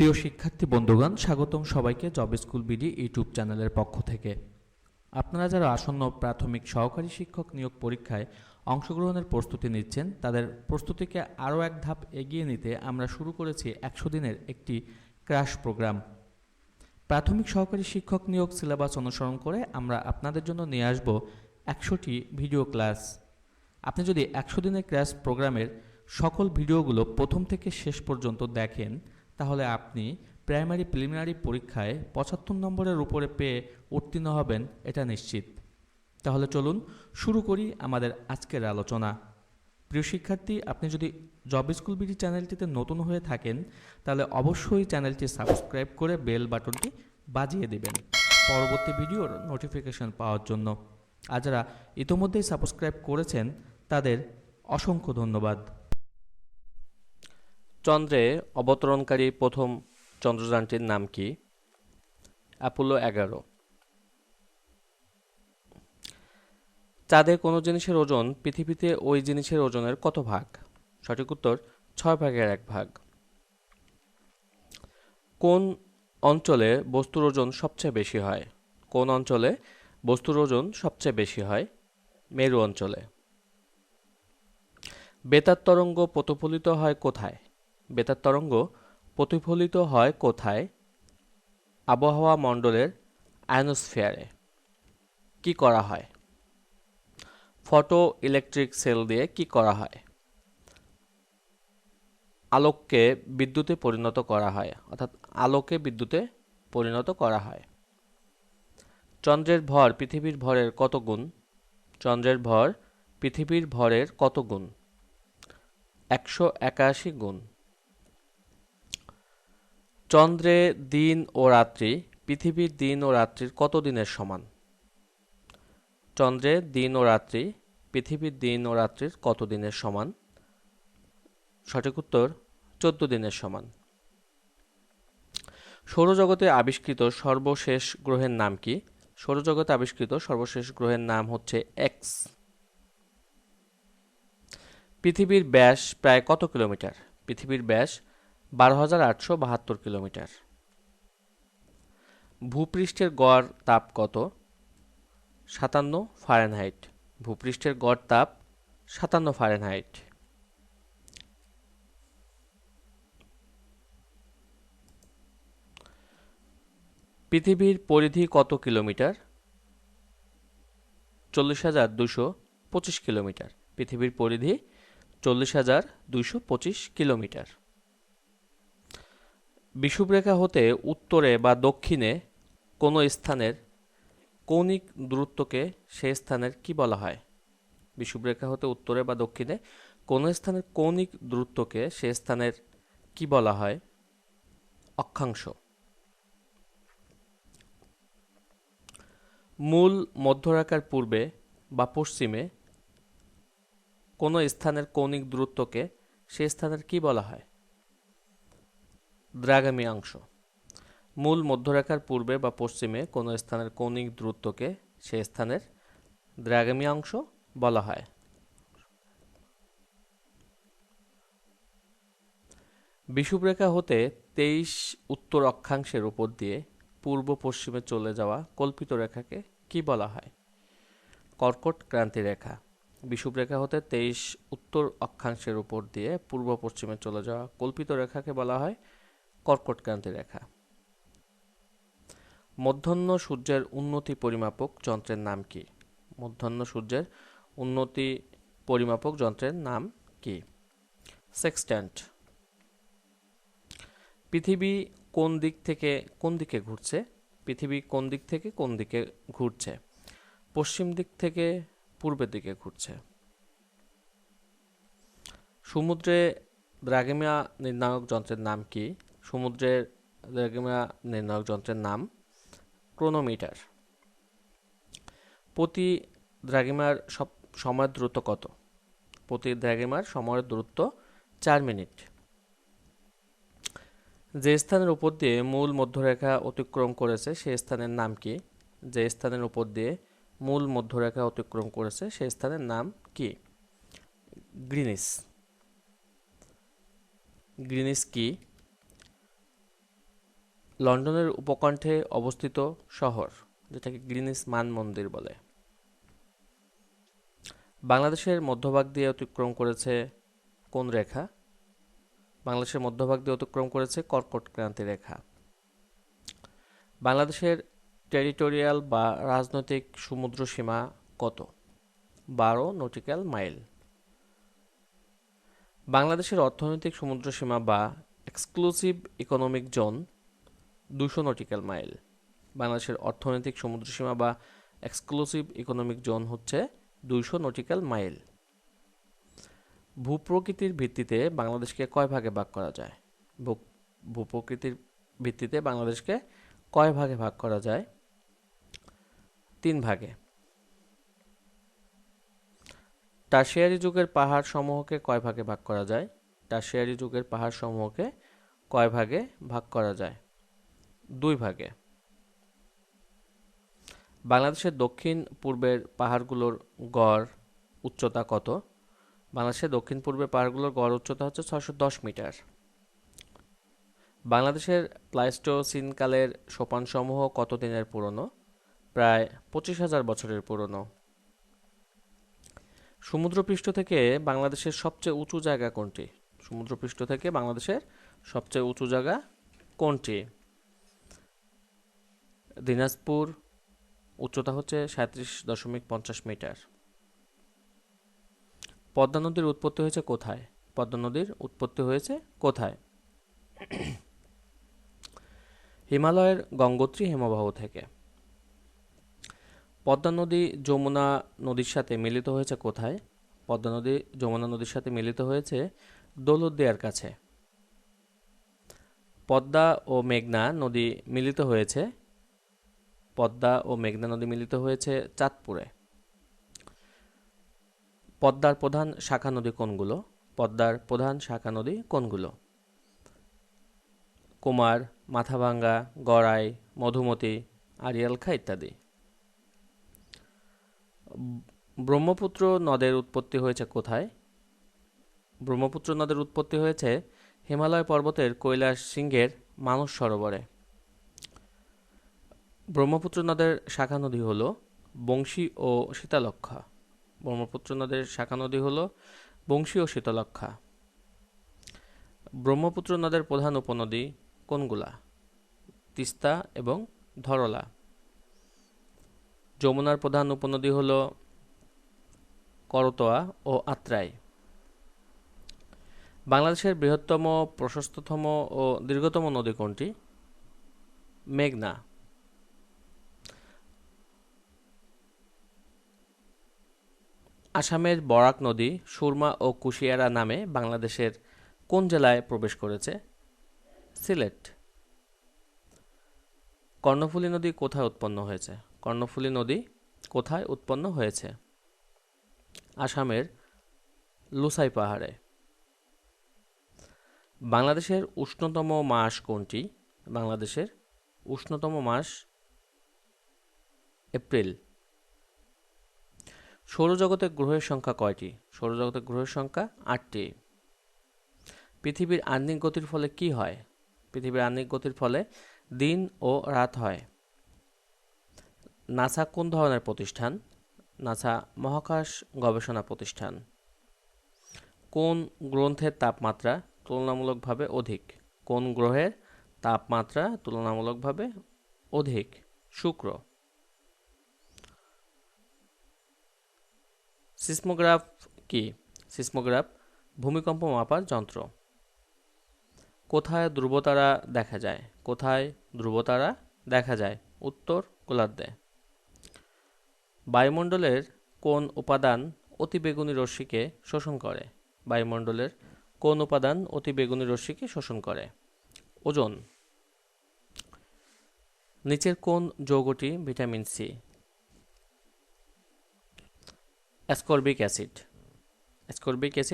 প্রিয় শিক্ষার্থী বন্ধুগণ, স্বাগতম সবাইকে জব স্কুল বিডি ইউটিউব চ্যানেলের পক্ষ থেকে। আপনারা যারা আসন্ন প্রাথমিক সহকারী শিক্ষক নিয়োগ পরীক্ষায় অংশগ্রহণের প্রস্তুতি নিচ্ছেন, তাদের প্রস্তুতিকে আরও এক ধাপ এগিয়ে নিতে আমরা শুরু করেছি একশো দিনের একটি ক্র্যাশ প্রোগ্রাম। প্রাথমিক সহকারী শিক্ষক নিয়োগ সিলেবাস অনুসরণ করে আমরা আপনাদের জন্য নিয়ে আসব একশোটি ভিডিও ক্লাস। আপনি যদি একশো দিনের ক্র্যাশ প্রোগ্রামের সকল ভিডিওগুলো প্রথম থেকে শেষ পর্যন্ত দেখেন তাহলে আপনি প্রাইমারি প্রিলিমিনারি পরীক্ষায় পঁচাত্তর নম্বরের উপরে পেয়ে উত্তীর্ণ হবেন, এটা নিশ্চিত। তাহলে চলুন শুরু করি আমাদের আজকের আলোচনা। প্রিয় শিক্ষার্থী, আপনি যদি জব স্কুল বিডি চ্যানেলটিতে নতুন হয়ে থাকেন, তাহলে অবশ্যই চ্যানেলটি সাবস্ক্রাইব করে বেল বাটনটি বাজিয়ে দেবেন পরবর্তী ভিডিওর নোটিফিকেশন পাওয়ার জন্য। আর যারা ইতোমধ্যেই সাবস্ক্রাইব করেছেন, তাদের অসংখ্য ধন্যবাদ। চন্দ্রে অবতরণকারী প্রথম চন্দ্রযানটির নাম কি? অ্যাপোলো এগারো। চাঁদে কোনো জিনিসের ওজন পৃথিবীতে ওই জিনিসের ওজনের কত ভাগ? সঠিক উত্তর, ছয় ভাগের এক ভাগ। কোন অঞ্চলে বস্তুর ওজন সবচেয়ে বেশি হয়? কোন অঞ্চলে বস্তুর ওজন সবচেয়ে বেশি হয়? মেরু অঞ্চলে। বেতার তরঙ্গ প্রতিফলিত হয় কোথায়? বেতার তরঙ্গ প্রতিফলিত হয় কোথায়? আবহাওয়া মণ্ডলের আয়নোস্ফিয়ারে কি করা হয়? ফটো ইলেকট্রিক সেল দিয়ে কি করা হয়? আলোককে বিদ্যুতে পরিণত করা হয়, অর্থাৎ আলোকে বিদ্যুতে পরিণত করা হয়। চন্দ্রের ভর পৃথিবীর ভরের কত গুণ? চন্দ্রের ভর পৃথিবীর ভরের কত গুণ? একশো একাশি গুণ। চন্দ্রে দিন ও রাত্রি, পৃথিবীর দিন ও রাত্রির কত দিনের সমান? চন্দ্রে দিন ও রাত্রি, পৃথিবীর দিন ও রাত্রির কত দিনের সমান? সঠিক উত্তর, চোদ্দ দিনের সমান। সৌরজগতে আবিষ্কৃত সর্বশেষ গ্রহের নাম কি? সৌরজগতে আবিষ্কৃত সর্বশেষ গ্রহের নাম হচ্ছে এক্স পৃথিবীর ব্যাস প্রায় কত কিলোমিটার? পৃথিবীর ব্যাস বারো হাজার আটশো বাহাত্তর কিলোমিটার। ভূপৃষ্ঠের গড় তাপ কত? সাতান্ন ফারেনহাইট। ভূপৃষ্ঠের গড় তাপ সাতান্ন ফারেনহাইট। পৃথিবীর পরিধি কত কিলোমিটার? চল্লিশ হাজার দুশো পঁচিশ কিলোমিটার। পৃথিবীর পরিধি চল্লিশ হাজার দুইশো পঁচিশ কিলোমিটার। বিষুবরেখা হতে উত্তরে বা দক্ষিণে কোনো স্থানের কৌণিক দূরত্বকে সে স্থানের কি বলা হয়? বিষুবরেখা হতে উত্তরে বা দক্ষিণে কোনো স্থানের কৌণিক দূরত্বকে সে স্থানের কি বলা হয়? অক্ষাংশ। মূল মধ্যরেখার পূর্বে বা পশ্চিমে কোনো স্থানের কৌণিক দূরত্বকে সে স্থানের কি বলা হয়? দ্রাগামী অংশ। মূল মধ্যরেখার পূর্বে বা পশ্চিমে কোনো স্থানের কৌণিক দূরত্বকে সে স্থানের দ্রাগামী অংশ বলা হয়। বিষুবরেখা হতে তেইশ উত্তর অক্ষাংশের উপর দিয়ে পূর্ব পশ্চিমে চলে যাওয়া কল্পিত রেখাকে কি বলা হয়? কর্কট ক্রান্তি রেখা। বিষুবরেখা হতে তেইশ উত্তর অক্ষাংশের উপর দিয়ে পূর্ব পশ্চিমে চলে যাওয়া কল্পিত রেখাকে বলা হয় কর্কট ক্রান্তি রেখা। মধ্যাহ্ন সূর্যের উন্নতি পরিমাপক যন্ত্রের নাম কি? মধ্যাহ্ন সূর্যের উন্নতি পরিমাপক যন্ত্রের নাম কি? সেক্সট্যান্ট। পৃথিবী কোন দিক থেকে কোন দিকে ঘুরছে? পৃথিবী কোন দিক থেকে কোন দিকে ঘুরছে? পশ্চিম দিক থেকে পূর্বের দিকে ঘুরছে। সমুদ্রে দ্রাঘিমা নির্ণায়ক যন্ত্রের নাম কি? সমুদ্রের নির্ণায়ক যন্ত্রের নাম ক্রোনোমিটার। প্রতি দ্রাঘিমার সব, সময়ের দূরত্ব কত? প্রতি দ্রাঘিমার সময়ের দূরত্ব চার মিনিট। যে স্থানের উপর দিয়ে মূল মধ্যরেখা অতিক্রম করেছে সেই স্থানের নাম কি? যে স্থানের উপর দিয়ে মূল মধ্যরেখা অতিক্রম করেছে সেই স্থানের নাম কি? গ্রিনিস। গ্রিনিস কি? লন্ডনের উপকণ্ঠে অবস্থিত শহর, যেটাকে গ্রিনিস মান মন্দির বলে। বাংলাদেশের মধ্যভাগ দিয়ে অতিক্রম করেছে কোন রেখা? বাংলাদেশের মধ্যভাগ দিয়ে অতিক্রম করেছে কর্কট ক্রান্তি রেখা। বাংলাদেশের টেরিটোরিয়াল বা রাজনৈতিক সমুদ্র সীমা কত? বারো নটিক্যাল মাইল। বাংলাদেশের অর্থনৈতিক সমুদ্র সীমা বা এক্সক্লুসিভ ইকোনমিক জোন দুশো নটিক্যাল মাইল। বাংলাদেশের অর্থনৈতিক সমুদ্রসীমা বা এক্সক্লুসিভ ইকোনমিক জোন হচ্ছে দুইশো নটিক্যাল মাইল। ভূপ্রকৃতির ভিত্তিতে বাংলাদেশকে কয় ভাগে ভাগ করা যায়? ভূ- ভূপ্রকৃতির ভিত্তিতে বাংলাদেশকে কয় ভাগে ভাগ করা যায়? তিন ভাগে। টারশিয়ারি যুগের পাহাড় সমূহকে কয় ভাগে ভাগ করা যায়? টারশিয়ারি যুগের পাহাড় সমূহকে কয় ভাগে ভাগ করা যায়? দুই ভাগে। বাংলাদেশের দক্ষিণ পূর্বের পাহাড়গুলোর গড় উচ্চতা কত? বাংলাদেশের দক্ষিণ পূর্বের পাহাড়গুলোর গড় উচ্চতা হচ্ছে ছশো দশ মিটার। বাংলাদেশের প্লাইস্টোসিনকালের সোপানসমূহ কত দিনের পুরনো? প্রায় পঁচিশ হাজার বছরের পুরনো। সমুদ্রপৃষ্ঠ থেকে বাংলাদেশের সবচেয়ে উঁচু জায়গা কোনটি? সমুদ্রপৃষ্ঠ থেকে বাংলাদেশের সবচেয়ে উঁচু জায়গা কোনটি? দিনাজপুর উচ্চতা হচ্ছে সাঁত্রিশ দশমিক পঞ্চাশ মিটার। পদ্মা নদীর উৎপত্তি হয়েছে কোথায়? পদ্মা নদীর উৎপত্তি হয়েছে কোথায়? হিমালয়ের গঙ্গোত্রী হিমবাহ থেকে। পদ্মা নদী যমুনা নদীর সাথে মিলিত হয়েছে কোথায়? পদ্মা নদী যমুনা নদীর সাথে মিলিত হয়েছে দৌলতদিয়ার কাছে। পদ্মা ও মেঘনা নদী মিলিত হয়েছে পদ্মা ও মেঘনা নদী মিলিত হয়েছে চাঁদপুরে। পদ্মার প্রধান শাখা নদী কোনগুলো? পদ্মার প্রধান শাখা নদী কোনগুলো? কুমার, মাথাভাঙ্গা, গড়াই, মধুমতি আরিয়ালখা ইত্যাদি। ব্রহ্মপুত্র নদের উৎপত্তি হয়েছে কোথায়? ব্রহ্মপুত্র নদের উৎপত্তি হয়েছে হিমালয় পর্বতের কৈলাস সিংহের মানস সরোবরে। ব্রহ্মপুত্র নদের শাখা নদী হল বংশী ও শীতলক্ষা ব্রহ্মপুত্র নদের শাখা নদী হল বংশী ও শীতলক্ষা ব্রহ্মপুত্র নদের প্রধান উপনদী কোনগুলা? তিস্তা এবং ধরলা। যমুনার প্রধান উপনদী হল করতোয়া ও আত্রাই। বাংলাদেশের বৃহত্তম, প্রশস্ততম ও দীর্ঘতম নদী কোনটি? মেঘনা। আসামের বরাক নদী, সুরমা ও কুশিয়ারা নামে বাংলাদেশের কোন জেলায় প্রবেশ করেছে? সিলেট। কর্ণফুলী নদী কোথায় উৎপন্ন হয়েছে? কর্ণফুলী নদী কোথায় উৎপন্ন হয়েছে? আসামের লুসাই পাহাড়ে। বাংলাদেশের উষ্ণতম মাস কোনটি? বাংলাদেশের উষ্ণতম মাস এপ্রিল। সৌরজগতের গ্রহের সংখ্যা কয়টি? সৌরজগতের গ্রহের সংখ্যা আটটি। পৃথিবীর আহ্নিক গতির ফলে কি হয়? পৃথিবীর আহ্নিক গতির ফলে দিন ও রাত হয়। নাসা কোন ধরনের প্রতিষ্ঠান? নাসা মহাকাশ গবেষণা প্রতিষ্ঠান। কোন গ্রন্থের তাপমাত্রা তুলনামূলকভাবে অধিক? কোন গ্রহের তাপমাত্রা তুলনামূলকভাবে অধিক? শুক্র। সিসমোগ্রাফ কি? সিসমোগ্রাফ, ভূমিকম্প মাপার যন্ত্র। কোথায় ধ্রুবতারা দেখা যায়? কোথায় ধ্রুবতারা দেখা যায়? উত্তর গোলার্ধে। বায়ুমণ্ডলের কোন উপাদান অতিবেগুনি রশ্মিকে শোষণ করে? বায়ুমণ্ডলের কোন উপাদান অতিবেগুনি রশ্মিকে শোষণ করে? ওজন। নিচের কোন যৌগটি vitamin C? Ascorbic acid. Ascorbic acid